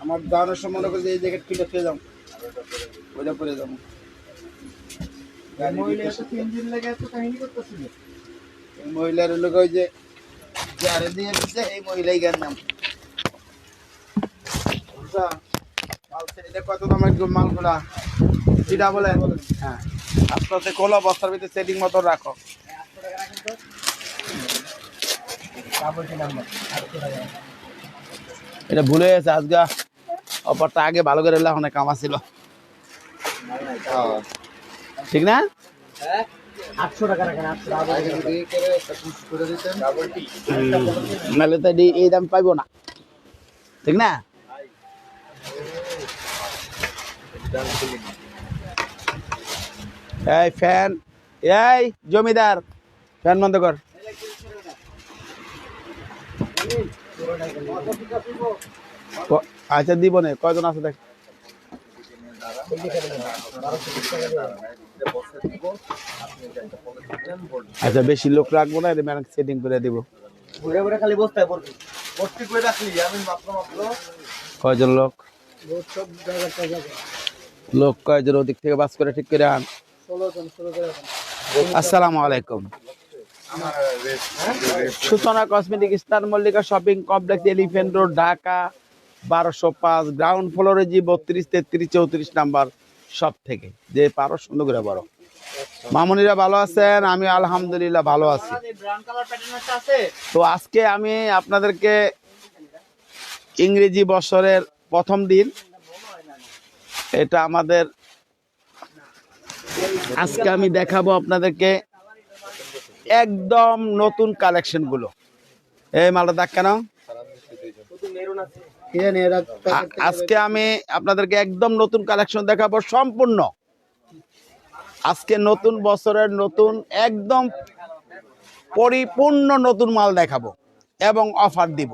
আমার দাঁড়ানোর সময় মনে করছে এই জ্যাকেট কিনে খেয়ে যাব ওইটা করে যাব মহিলার লোক ওই যে যারে দিয়ে দিচ্ছে এই মহিলাই গান নাম বুঝছা? মাল সে- এটা কত দামের মালগুলা সেটা হ্যাঁ আস্তে আস্তে খোলো বস্তার ভিতরে সেটিং মতো রাখো এটা ভুলে গেছে আজকে অফারটা আগে ভালো করে অনেক কামা ঠিক না? এই দাম না। ঠিক না? এই ফ্যান এই জমিদার, ফ্যান বন্ধ কর। আচ্ছা দিব না কয়জন আছে দেখ। আচ্ছা বেশি লোক রাখব না এটা ম্যাডাম সেটিং করে দিব। ঘুরে ঘুরে খালি বসতে পড়বি ভর্তি করে রাখলি আমি মাত্র মাত্র কয়জন লোক? লোক কয়জন ওদিক থেকে বাস করে ঠিক করে আন? আসসালামু আলাইকুম। Suchona cosmetic, star Mallika shopping complex elephant road, Dhaka, বারোশো পাঁচ, গ্রাউন্ড ফ্লোরে জি বত্রিশ, তেত্রিশ, চৌত্রিশ নাম্বার সব থেকে। যে পারো, সুন্দর করে বড় মামুনিরা ভালো আছেন? আমি আলহামদুলিল্লাহ ভালো আছি। তো আজকে আমি আপনাদেরকে ইংরেজি বছরের প্রথম দিন। এটা আমাদের আজকে আমি দেখাবো আপনাদেরকে একদম নতুন কালেকশনগুলো এই মালটা দেখ কেন। আজকে আমি আপনাদেরকে একদম নতুন কালেকশন দেখাবো সম্পূর্ণ। আজকে নতুন বছরের নতুন একদম পরিপূর্ণ নতুন মাল দেখাবো এবং অফার দিব।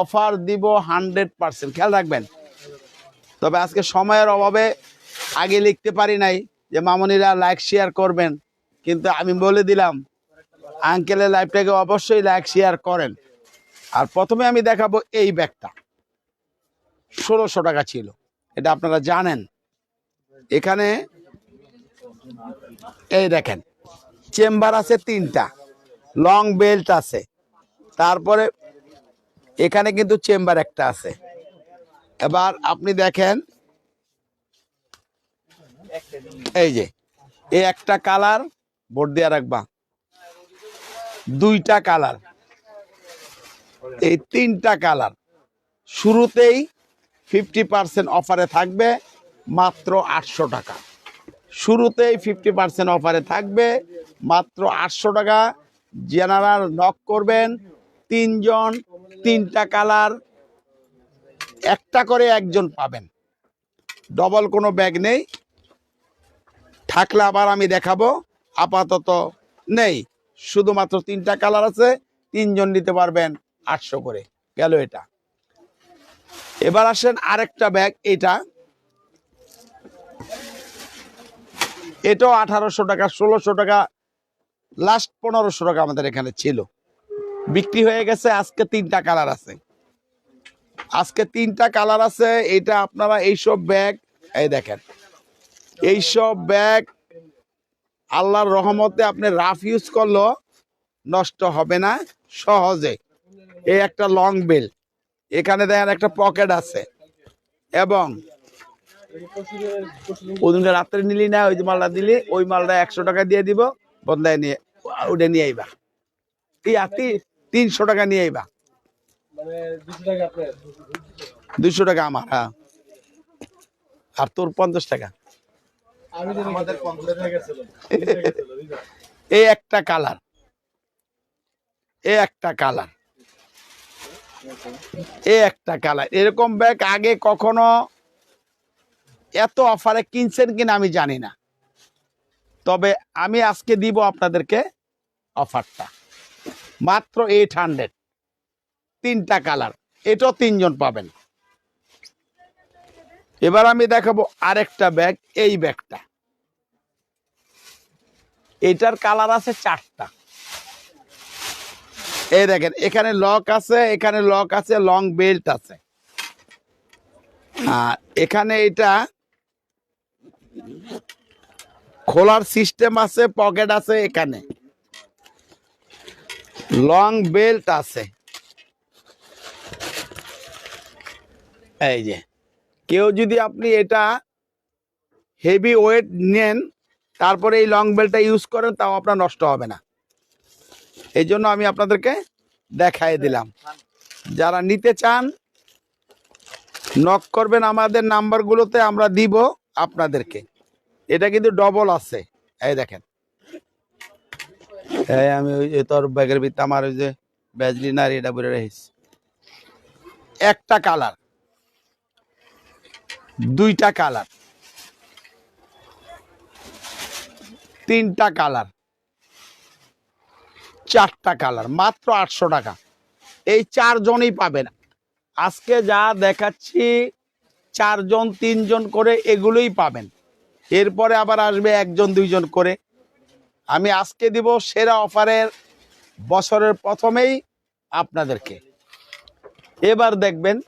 অফার দিব হান্ড্রেড পার্সেন্ট খেয়াল রাখবেন। তবে আজকে সময়ের অভাবে আগে লিখতে পারি নাই যে মামনিরা লাইক শেয়ার করবেন। কিন্তু আমি বলে দিলাম আঙ্কেলের লাইফটাকে অবশ্যই লাইক শেয়ার করেন। আর প্রথমে আমি দেখাবো এই ব্যাগটা। ষোলোশো টাকা ছিল। এটা আপনারা জানেন। এখানে এই দেখেন, চেম্বার আছে তিনটা লং বেল্ট আছে। তারপরে এখানে কিন্তু চেম্বার একটা আছে। এবার আপনি দেখেন, এই যে, এই একটা কালার বোর্ড দিয়ে রাখবা। দুইটা কালার। এই তিনটা কালার। শুরুতেই ফিফটি পার্সেন্ট অফারে থাকবে মাত্র আটশো টাকা। শুরুতেই ফিফটি পার্সেন্ট অফারে থাকবে মাত্র আটশো টাকা। জেনারেল নক করবেন। তিনজন, তিনটা কালার। একটা করে একজন পাবেন। ডবল কোনো ব্যাগ নেই। থাকলে আবার আমি দেখাবো। আপাতত নেই। শুধুমাত্র তিনটা কালার আছে, তিনজন নিতে পারবেন আটশো করে। গেল এটা। এবার আসেন আরেকটা ব্যাগ এটা। এটাও আঠারোশো টাকা, ষোলোশো টাকা লাস্ট পনেরোশো টাকা আমাদের এখানে ছিল। বিক্রি হয়ে গেছে, আজকে তিনটা কালার আছে। আজকে তিনটা কালার আছে, এটা আপনারা এইসব ব্যাগ এই দেখেন। এইসব ব্যাগ আল্লাহর রহমতে আপনি রাফ ইউজ করল নষ্ট হবে না, সহজে। এই একটা লং বেল এখানে দেখেন একটা পকেট আছে। এবং ওদিনকে রাত্রে নিলি না, ওই যে মালটা দিলি, ওই মালটা একশো টাকা দিয়ে দিব, বদলায় নিয়ে ওটা নিয়ে আইবা। আতি তিনশো টাকা নিয়ে আইবা। দুশো টাকা আমার হ্যাঁ। আর তোর পঞ্চাশ টাকা আমি তো আমাদের কমপ্লিট হয়ে গেছিল এই একটা কালার। এই একটা কালার। এই একটা কালার। এরকম ব্যাগ আগে কখনো এত অফারে কিনছেন কিনা আমি জানি না। তবে আমি আজকে দিব আপনাদেরকে অফারটা। মাত্র এইট হান্ড্রেড তিনটা কালার। এটাও তিনজন পাবেন। এবার আমি দেখাবো আরেকটা ব্যাগ, এই ব্যাগটা। এটার কালার আছে চারটা। এই দেখেন, এখানে লক আছে, এখানে লক আছে, লং বেল্ট আছে। আর এখানে এটা খোলার সিস্টেম আছে, পকেট আছে এখানে। লং বেল্ট আছে। এই যে কেউ যদি আপনি এটা হেভি ওয়েট নেন, তারপরে এই লং বেল্টটা ইউজ করেন, তাও আপনার নষ্ট হবে না। এই জন্য আমি আপনাদেরকে দেখাই দিলাম। যারা নিতে চান নক করবেন আমাদের নাম্বারগুলোতে আমরা দিব আপনাদেরকে। এটা কিন্তু ডবল আছে। এই দেখেন। এই আমি ওই যে তোর ব্যাগের ভিতরে আমার ওই যে ব্যাজলিন আর এটা বলে রেখেছি একটা কালার দুইটা কালার। তিনটা কালার। চারটা কালার, মাত্র আটশো টাকা। এই চারজনই পাবেন। আজকে যা দেখাচ্ছি, চারজন, তিনজন করে এগুলোই পাবেন। এরপরে আবার আসবে একজন, দুইজন করে। আমি আজকে দিব সেরা অফারের বছরের প্রথমেই আপনাদেরকে। এবার দেখবেন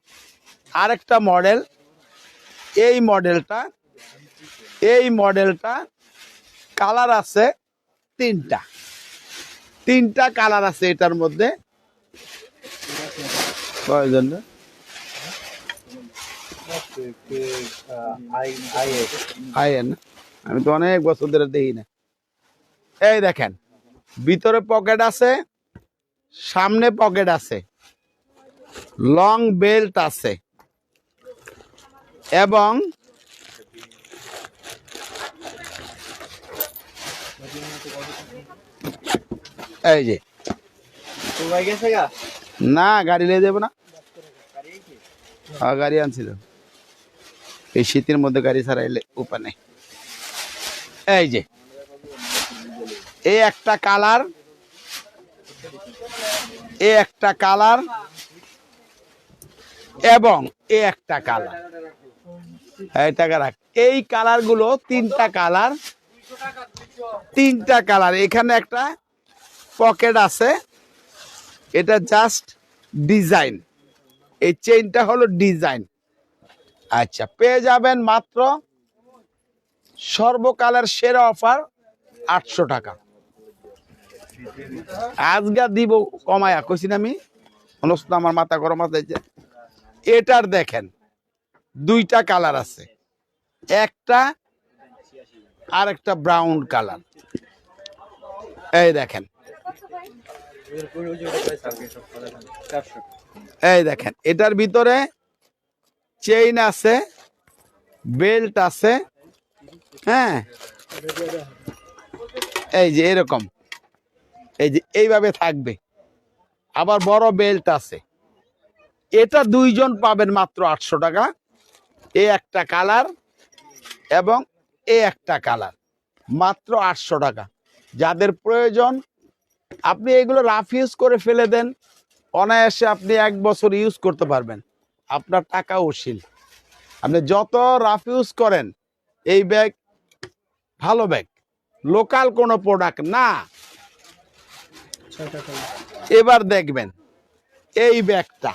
আরেকটা মডেল। এই মডেলটা এই মডেলটা কালার আছে তিনটা। তিনটা কালার আছে এটার মধ্যে। রে? আমি তো অনেক বছর ধরে দেখি না। এই দেখেন, ভিতরে পকেট আছে, সামনে পকেট আছে, লং বেল্ট আছে। এবং এই যে। না, গাড়ি নিয়ে যাব না। হ্যাঁ গাড়ি আনছিল এই শীতের মধ্যে গাড়ি ছাড়া এলে উপায় নেই। এই যে। এই একটা কালার। এ একটা কালার। এবং এ একটা কালার। এই টাকা রাখ। এই কালারগুলো তিনটা কালার। তিনটা কালার। এখানে একটা পকেট আছে। এটা জাস্ট ডিজাইন। এই চেইনটা হলো ডিজাইন। আচ্ছা পেয়ে যাবেন মাত্র সর্বকালের সেরা অফার আটশো টাকা। আজগা দিব কমায়া, কইছি না আমি? অনুষ্ঠান আমার মাথা গরম আছে এটার দেখেন। দুইটা কালার আছে। একটা আর একটা ব্রাউন কালার। এই দেখেন। এই দেখেন, এটার ভিতরে চেইন আছে বেল্ট আছে হ্যাঁ? এই যে এরকম। এই যে এইভাবে থাকবে। আবার বড় বেল্ট আছে। এটা দুইজন পাবেন মাত্র আটশো টাকা। এ একটা কালার এবং এ একটা কালার। মাত্র আটশো টাকা। যাদের প্রয়োজন আপনি এগুলো রাফ ইউজ করে ফেলে দেন। অনায়াসে আপনি এক বছর ইউজ করতে পারবেন। আপনার টাকা উশিল আপনি যত রাফ ইউজ করেন এই ব্যাগ ভালো ব্যাগ। লোকাল কোনো প্রোডাক্ট না। এবার দেখবেন এই ব্যাগটা।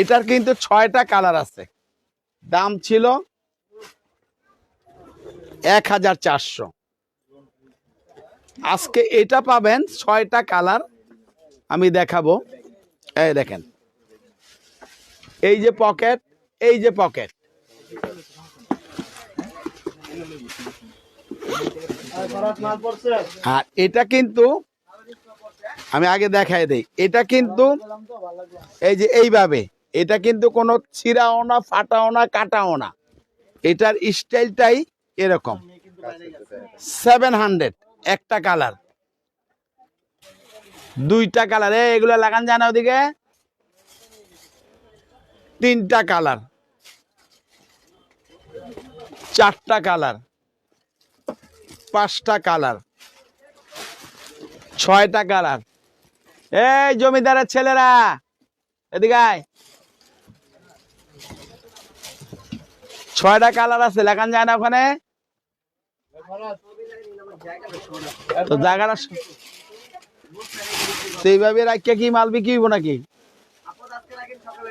এটার কিন্তু ছয়টা কালার আছে। দাম ছিল এক হাজার চারশো। আজকে এটা পাবেন ছয়টা কালার, আমি দেখাবো। এই দেখেন। এই যে পকেট, এই যে পকেট। আর এটা কিন্তু আমি আগে দেখাই দিই। এটা কিন্তু এই যে এইভাবে এটা কিন্তু কোনো ছিঁড়াও না, ফাটাও না, কাটাও না। এটার স্টাইলটাই এরকম। সেভেন হান্ড্রেড একটা কালার। দুইটা কালার। এগুলো লাগান যায় না ওদিকে। তিনটা কালার। চারটা কালার। পাঁচটা কালার। ছয়টা কালার। এই, জমিদারের ছেলেরা, এদিকে ছয়টা কালার আছে লেখান যায় না ওখানে? তো জায়গাটা তো এইভাবে রাখিয়া কি মাল বিক্রি হইব নাকি? আপদ আজকে রাখেন সকালে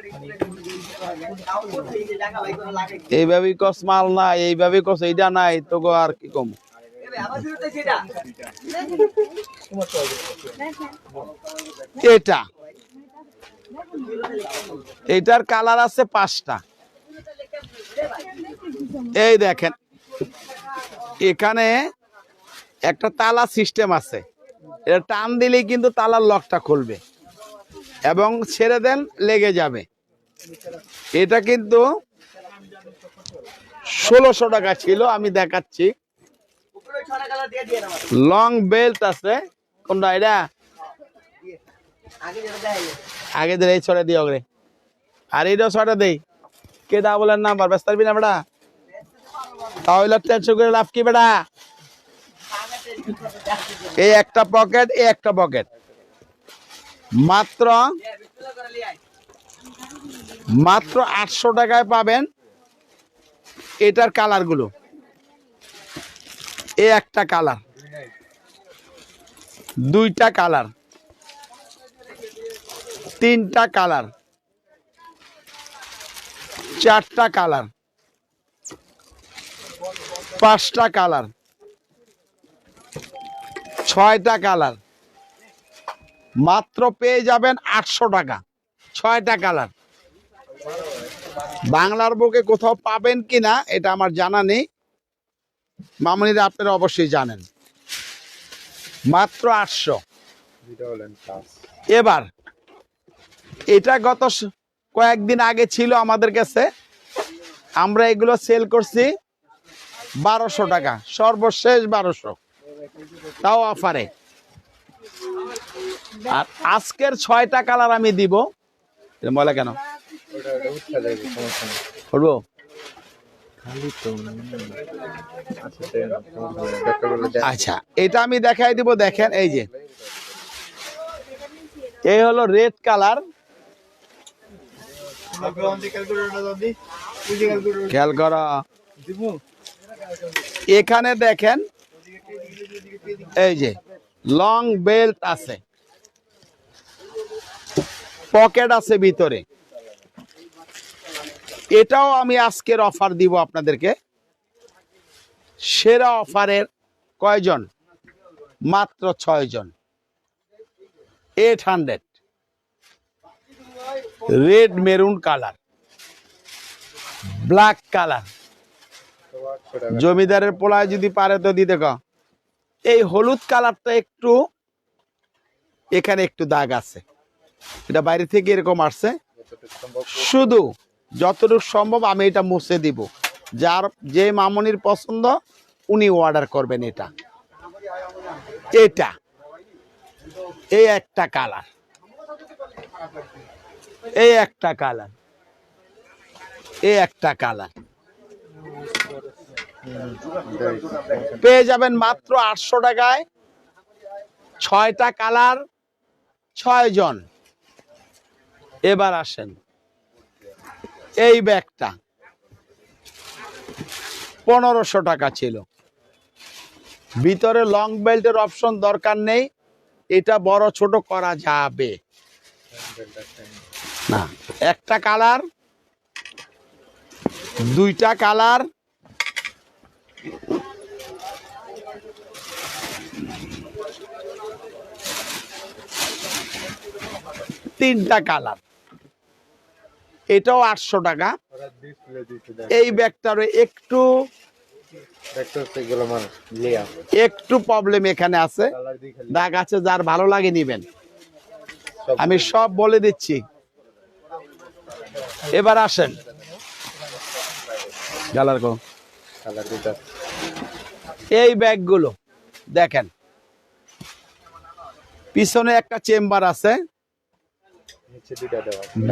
তাও বলছে এই যে টাকা ভাই কোনো লাগে কি? এইভাবেই কস মাল নাই এইভাবে কস, এইটা নাই তো গো আর কি কম? এটা। এটার কালার আছে পাঁচটা। এই দেখেন, এখানে একটা তালা সিস্টেম আছে। এটা টান দিলেই কিন্তু তালার লকটা খুলবে এবং ছেড়ে দেন, লেগে যাবে। এটা কিন্তু ষোলোশো টাকা ছিল, আমি দেখাচ্ছি। ছটা লং বেল্ট আছে। কোনটা এটা? আগে দিলে এই ছড়া দিও রে আর এইটাও ছড়া দেই। কে দা বলেন নাম্বার? ব্যস্ত পারবি না বেটা। তাহলে টেনশন করে লাভ কি বেটা? এই একটা পকেট এই একটা পকেট মাত্র মাত্র আটশো টাকায় পাবেন এটার কালারগুলো। এই একটা কালার দুইটা কালার তিনটা কালার চারটা কালার পাঁচটা কালার। ছয়টা কালার। মাত্র পেয়ে যাবেন আটশো টাকা। ছয়টা কালার। বাংলার বুকে কোথাও পাবেন কি না এটা আমার জানা নেই। মামনিরা আপনারা অবশ্যই জানেন। মাত্র আটশো। এবার, এটা গত কয়েকদিন আগে ছিল আমাদের কাছে। আমরা এগুলো সেল করছি। বারোশো টাকা, সর্বশেষ বারোশো। তাও অফারে আর আজকের ছয়টা কালার আমি দিব। বলে কেন? করব আচ্ছা এটা আমি দেখাই দিব, দেখেন, এই যে। এই হলো রেড কালার খেয়াল কর। এখানে দেখেন, এই যে লং বেল্ট আছে। পকেট আছে ভিতরে। এটাও আমি আজকের অফার দিব আপনাদেরকে। সেরা অফারের কয়জন? মাত্র ছয় জন eight hundred red maroon colour black colour জমিদারের পোলায় যদি পারে তো দিতে ক। এই হলুদ কালারটা একটু, এখানে একটু দাগ আছে। এটা বাইরে থেকে এরকম আসছে। শুধু যতটুকু সম্ভব আমি এটা মুছে দিব। যার, যে মামনির পছন্দ, উনি অর্ডার করবেন এটা। এটা। এই একটা কালার। এই একটা কালার। এই একটা কালার। পেয়ে যাবেন মাত্র আটশো টাকায় ছয়টা কালার ছয় জন এবার আসেন। এই ব্যাগটা পনেরোশো টাকা ছিল। ভিতরে লং বেল্টের অপশন দরকার নেই। এটা বড় ছোট করা যাবে। না, একটা কালার, দুইটা কালার তিনটা কালার। এটাও আটশো টাকা। এই ব্যাগটারও একটু একটু প্রবলেম এখানে আছে। দাগ আছে যার ভালো লাগে নিবেন। আমি সব বলে দিচ্ছি। এবার আসেন। কো। এই ব্যাগগুলো দেখেন। পিছনে একটা চেম্বার আছে।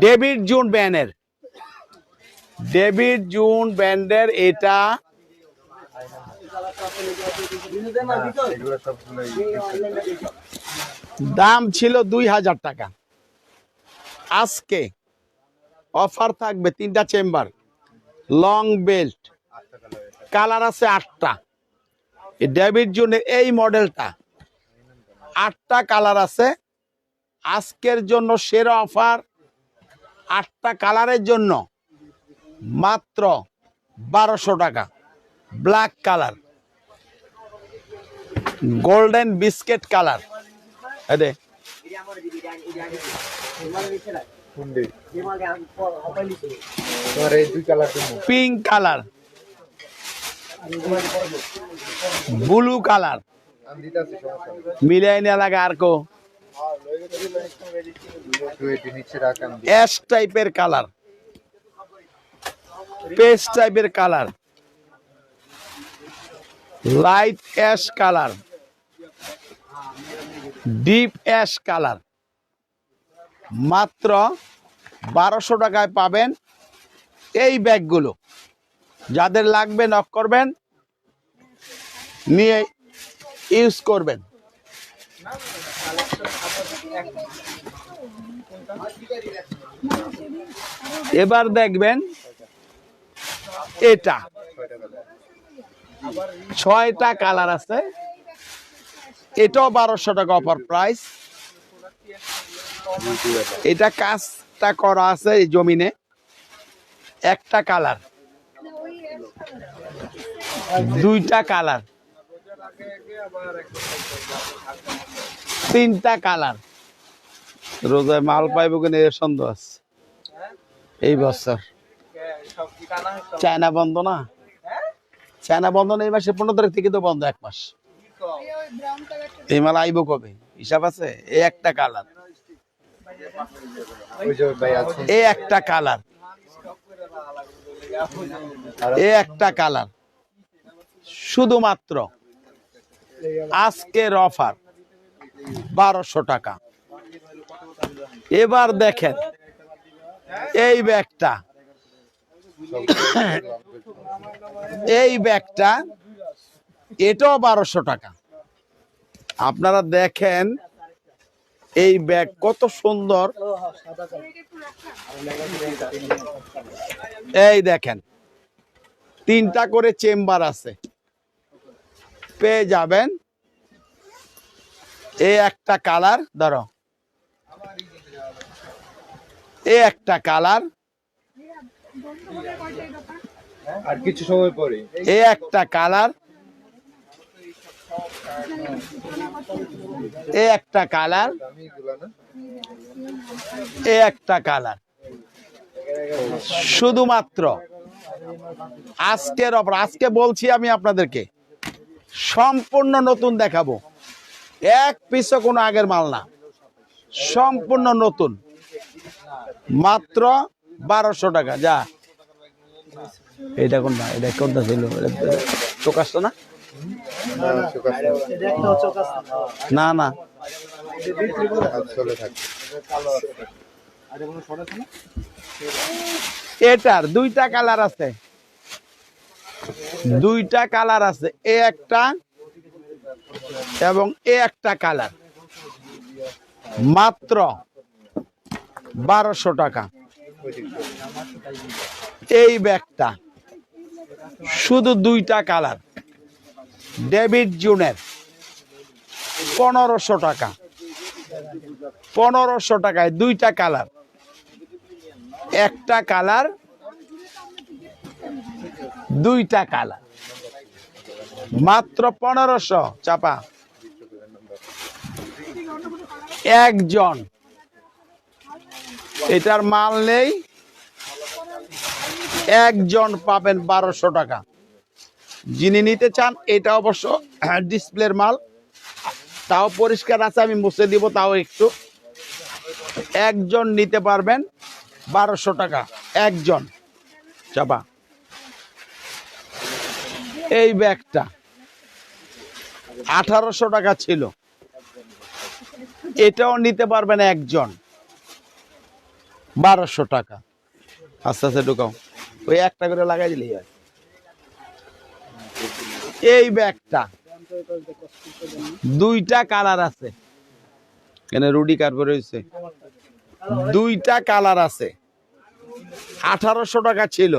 ডেভিড জুন ব্যানের। ডেভিড জুন ব্যান্ডের এটা দাম ছিল দুই হাজার টাকা। আজকে অফার থাকবে তিনটা চেম্বার। Long belt. কালার আছে আটটা। ডেভিড জুনের এই মডেলটা। আটটা কালার আছে। আজকের জন্য সেরা অফার আটটা কালারের জন্য। মাত্র বারোশো টাকা। Black colour. Golden biscuit colour. এদে pink colour. Blue colour. মিলাই না লাগে আর কো। অ্যাশ টাইপের কালার পেস্ট টাইপের colour light ash colour deep ash colour মাত্র বারোশো টাকায় পাবেন এই ব্যাগগুলো। যাদের লাগবে নক করবেন, নিয়ে ইউজ করবেন। এবার দেখবেন এটা। ছয়টা কালার আছে। এটাও বারোশো টাকা অফার প্রাইস। এটা কাজটা করা আছে জমিনে। একটা কালার। দুইটা কালার। তিনটা কালার। রোজায় মাল পাইব কিনা এর সন্দেহ আছে। এই বছর। সব কি কানা হচ্ছে চায়না বন্ধ না? হ্যাঁ? চায়না বন্ধ না এই মাসে পনেরো তারিখ থেকে তো বন্ধ এক মাস। এই মাল আইব কবে? হিসাব আছে? এই একটা কালার। ওই যে ভাই আছে। এই একটা কালার। এই একটা কালার। শুধুমাত্র আজকের অফার। বারোশো টাকা। এবার দেখেন, এই ব্যাগটা এই ব্যাগটা, এটাও বারোশো টাকা। আপনারা দেখেন, এই ব্যাগ কত সুন্দর। এই দেখেন, তিনটা করে চেম্বার আছে। পেয়ে যাবেন। এই একটা কালার, ধরো। এই একটা কালার। আর কিছু সময় পরে। এই একটা কালার। এই একটা কালার। এই একটা কালার। শুধুমাত্র। আজকের অপর আজকে বলছি আমি আপনাদেরকে। সম্পূর্ণ নতুন দেখাবো। এক পিসও কোনো আগের মাল না। সম্পূর্ণ নতুন। মাত্র বারোশো টাকা যা। এটা কোনটা এটা কোনটা ছিল? না না, চোখ না না। থাকে এটার দুইটা কালার আছে। দুইটা কালার আছে এ একটা এবং এ একটা কালার। মাত্র বারোশো টাকা। এই ব্যাগটা শুধু দুইটা কালার, ডেভিড জুনের, পনেরোশো টাকা। পনেরোশো টাকায় দুইটা কালার, একটা কালার, দুইটা কালার। মাত্র পনেরোশো, চাপা। একজন। এটার মাল নেই। একজন পাবেন বারোশো টাকা। যিনি নিতে চান, এটা অবশ্য ডিসপ্লের মাল। তাও পরিষ্কার আছে, আমি মুছে দিব, তাও একটু। একজন নিতে পারবেন বারোশো টাকা। একজন। চাপা। এই ব্যাগটা আঠারোশো টাকা ছিল। এটাও নিতে পারবেন একজন। বারোশো টাকা। আস্তে আস্তে ঢুকাও। ওই একটা করে লাগাই দিলেই হয়। এই ব্যাগটা। দুইটা কালার আছে। এখানে রুডি কার্পে রয়েছে। দুইটা কালার আছে। আঠারোশো টাকা ছিল।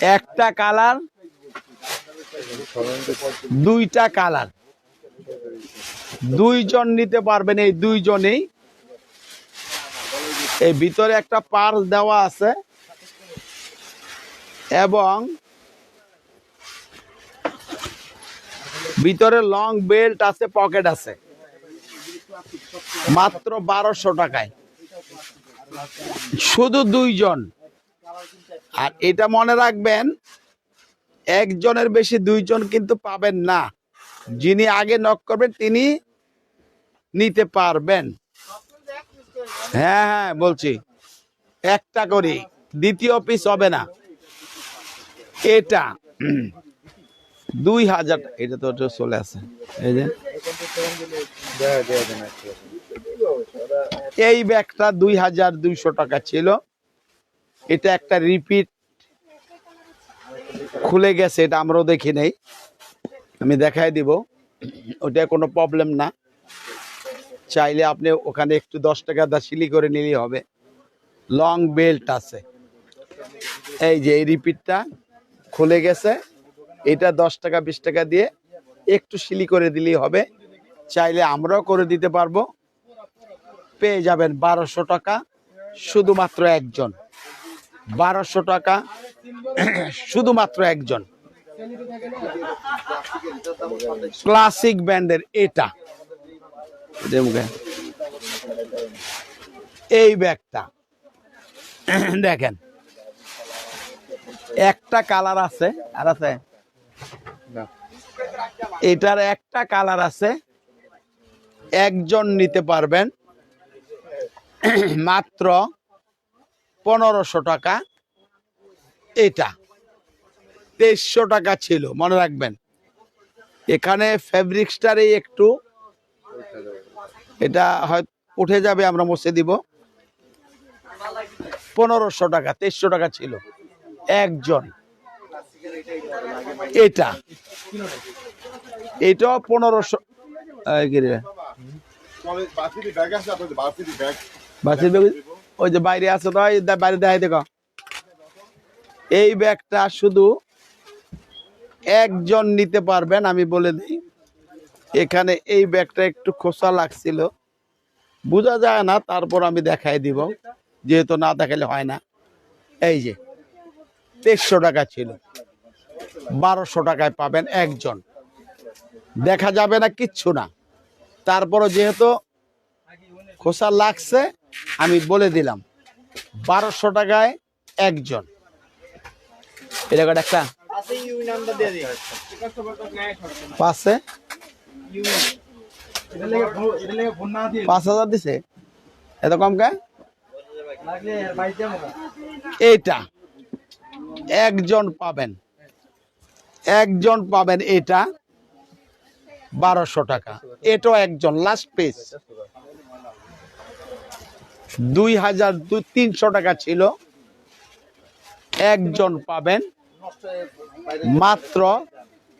একটা কালার, দুইটা কালার। দুইজন নিতে পারবেন, এই দুইজনেই। এই ভিতরে একটা পার্স দেওয়া আছে। এবং ভিতরে লং বেল্ট আছে, পকেট আছে। মাত্র বারোশো টাকায়। শুধু দুইজন। আর এটা মনে রাখবেন, একজনের বেশি দুইজন কিন্তু পাবেন না। যিনি আগে নক করবেন, তিনি নিতে পারবেন। হ্যাঁ হ্যাঁ বলছি। একটা করে, দ্বিতীয় পিস হবে না। এটা, দুই হাজার এটা তো চলে আসে। এই যে। এই ব্যাগটা দুই হাজার দুইশো টাকা ছিল। এটা একটা রিপিট খুলে গেছে, এটা আমরাও দেখি নেই। আমি দেখাই দিব। ওটা কোনো প্রবলেম না। চাইলে আপনি ওখানে একটু দশ টাকা দা সিলি করে নিলেই হবে। লং বেল্ট আছে। এই যে এই রিপিটটা খুলে গেছে। এটা দশ টাকা, বিশ টাকা দিয়ে একটু সিলি করে দিলেই হবে। চাইলে আমরাও করে দিতে পারব। পেয়ে যাবেন বারোশো টাকা, শুধুমাত্র একজন। বারোশো টাকা, শুধুমাত্র একজন। ক্লাসিক ব্যান্ডের এটা। মুখে। এই ব্যাগটা। দেখেন। একটা কালার আছে আর আছে? এটার একটা কালার আছে। একজন নিতে পারবেন। মাত্র পনেরোশো টাকা। এটা তেইশশো টাকা ছিল মনে রাখবেন। এখানে ফেব্রিক্সটারে একটু এটা হয়, উঠে যাবে, আমরা মুছে দিব। পনেরোশো টাকা, তেইশশো টাকা ছিল। একজন। এটা। এটাও পনেরোশো ওই যে বাইরে আছে তো বাইরে দেখাই দেখো এই ব্যাগটা শুধু একজন নিতে পারবেন, আমি বলে দিই। এখানে এই ব্যাগটা একটু খোসা লাগছিল। বোঝা যায় না তারপর আমি দেখাই দিব। যেহেতু না দেখালে হয় না। এই যে তেইশশো টাকা ছিল। বারোশো টাকায় পাবেন একজন। দেখা যাবে না কিচ্ছু না। তারপরও যেহেতু খোসা লাগছে আমি বলে দিলাম বারোশো টাকায় একজন। এটা কটা একটা আছে ইউ নাম্বার দিয়ে দিই পাঁচে হাজার দিছে? এত কম কে? এইটা। একজন পাবেন। একজন পাবেন এটা বারোশো টাকা। এটাও একজন লাস্ট পিস দুই হাজার দুই তিনশো টাকা ছিল। একজন পাবেন মাত্র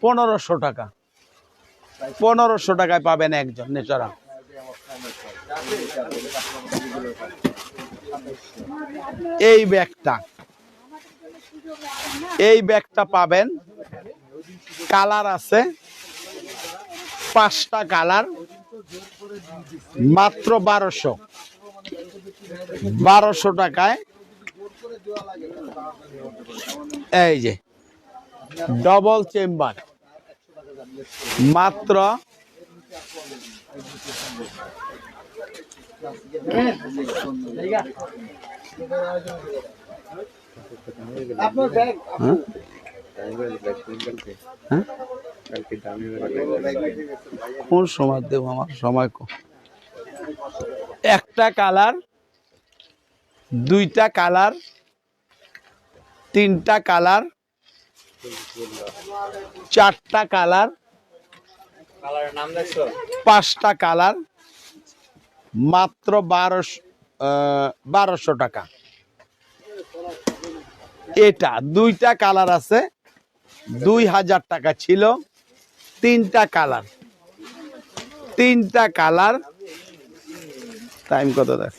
পনেরোশো টাকা। পনেরোশো টাকায় পাবেন একজন নেচারা। এই ব্যাগটা এই ব্যাগটা পাবেন। কালার আছে, পাঁচটা কালার, মাত্র বারোশো। বারোশো টাকায়। এই যে ডবল চেম্বার মাত্র হ্যাঁ? হয়ে? কোন সময় দেব আমার? সময় কম একটা কালার দুইটা কালার তিনটা কালার চারটা কালার পাঁচটা কালার মাত্র বারোশো বারোশো টাকা। এটা দুইটা কালার আছে। দুই হাজার টাকা ছিল। তিনটা কালার তিনটা কালার টাইম কত দেখ?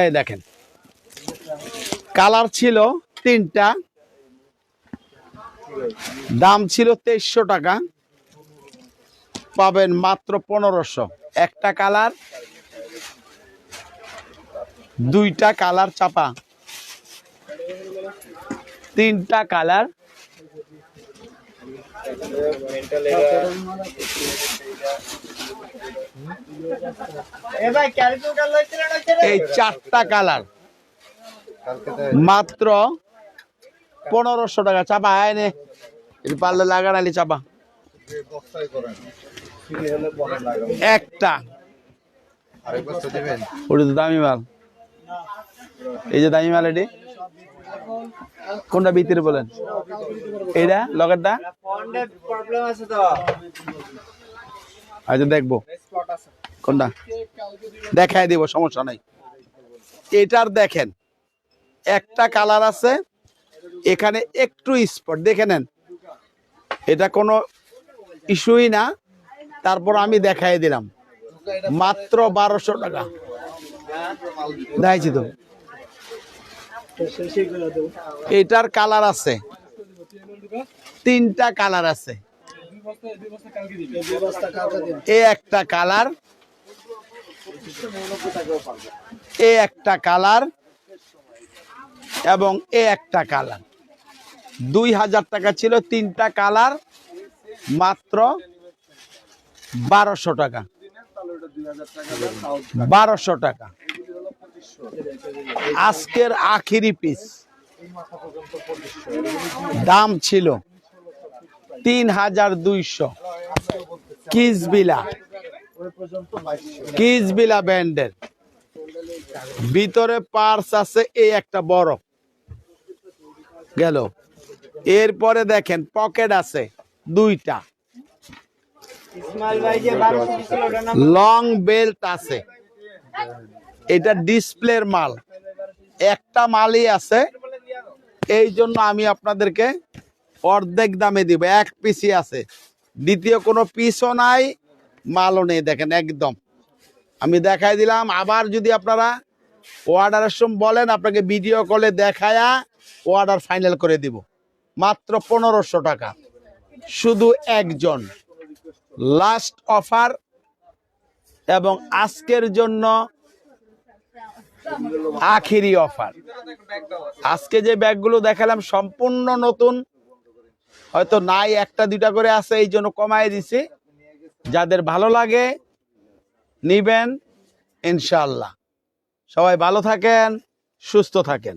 এই দেখেন। কালার ছিল তিনটা। দাম ছিল তেইশশো টাকা। পাবেন মাত্র পনেরোশো। একটা কালার, দুইটা কালার চাপা। তিনটা কালার। এই চারটা কালার। মাত্র পনেরোশো টাকা। চাপা আয়নে এটি পারলে লাগানালি চাপা। একটা। ওটা তো দামি মাল। এই যে দামি মাল এটি। কোনটা ভিতরে বলেন? ফন্ডের প্রবলেম আচ্ছা দেখব। কোনটা? দেখাই দিব সমস্যা নাই। এটার দেখেন। একটা কালার আছে। এখানে একটু স্পট, দেখে নেন। এটা কোনো ইস্যুই না। তারপর আমি দেখাই দিলাম। মাত্র বারোশো টাকা। দেখাইছি তো। এটার কালার আছে। তিনটা কালার আছে। এ একটা কালার। এ একটা কালার। এবং এ একটা কালার। দুই হাজার টাকা ছিল তিনটা কালার, মাত্র বারোশো টাকা। বারোশো টাকা। আজকের আখিরি পিস দাম ছিল তিন হাজার দুইশো। কিসবিলা। কিসবিলা ব্যান্ডের ভিতরে পার্স আছে এই একটা বড়। গেল। এরপরে দেখেন পকেট আছে দুইটা। লং বেল্ট আছে। এটা ডিসপ্লের মাল। একটা মালই আছে। এই জন্য আমি আপনাদেরকে অর্ধেক দামে দিব। এক পিসই আছে। দ্বিতীয় কোনো পিসও নাই, মালও নেই, দেখেন একদম। আমি দেখাই দিলাম। আবার যদি আপনারা অর্ডারের সময় বলেন, আপনাকে ভিডিও কলে দেখায়া অর্ডার ফাইনাল করে দিব। মাত্র পনেরোশো টাকা। শুধু একজন। লাস্ট অফার এবং আজকের জন্য আখিরি অফার আজকে যে ব্যাগগুলো দেখালাম সম্পূর্ণ নতুন। হয়তো নাই একটা, দুইটা করে আছে, এই জন্য কমাই দিছি। যাদের ভালো লাগে নিবেন ইনশাল্লাহ সবাই ভালো থাকেন, সুস্থ থাকেন।